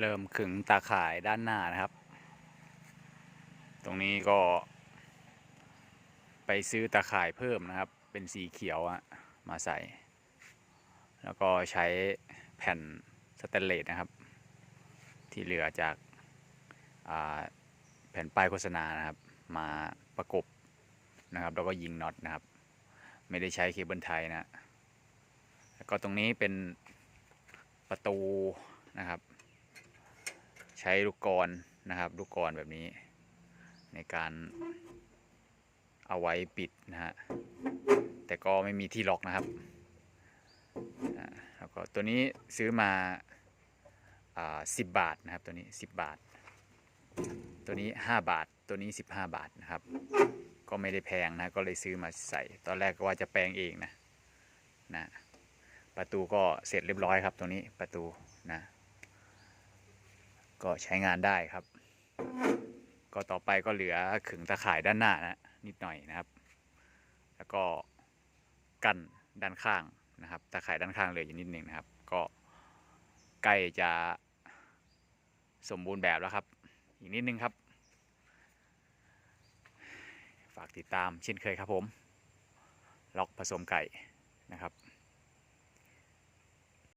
เริ่มขึงตาข่ายด้านหน้านะครับ ตรงนี้ก็ ไปซื้อตาข่ายเพิ่มนะครับ เป็นสีเขียวอะมาใส่ แล้วก็ใช้แผ่นสแตนเลสนะครับ ที่เหลือจากาแผ่นป้ายโฆษณานะครับ มาประกบนะครับแล้วก็ยิงน็อตนะครับ ไม่ได้ใช้เคเบิลไทยนะแล้วก็ตรงนี้เป็นประตูนะครับ ใช้ลูกกรนะครับ ลูกกรแบบนี้ ในการเอาไว้ปิดนะฮะแต่ก็ไม่มีที่ล็อกนะครับแล้วก็ตัวนี้ซื้อมาสิบบาทนะครับตัวนี้สิบบาท ตัวนี้ห้าบาท ตัวนี้สิบห้าบาทนะครับ ก็ไม่ได้แพงนะก็เลยซื้อมาใส่ ตอนแรกก็ว่าจะแปลงเองนะนะประตูก็เสร็จเรียบร้อยครับตรงนี้ประตูนะ ก็ใช้งานได้ครับ ก็ต่อไปก็เหลือขึงตะข่ายด้านหน้านะนิดหน่อยนะครับ แล้วก็กั้นด้านข้างนะครับ ตะข่ายด้านข้างเหลืออยู่นิดหนึ่งนะครับ ก็ใกล้จะสมบูรณ์แบบแล้วครับ อีกนิดนึงครับ ฝากติดตามเช่นเคยครับผม ล็อกผสมไก่นะครับ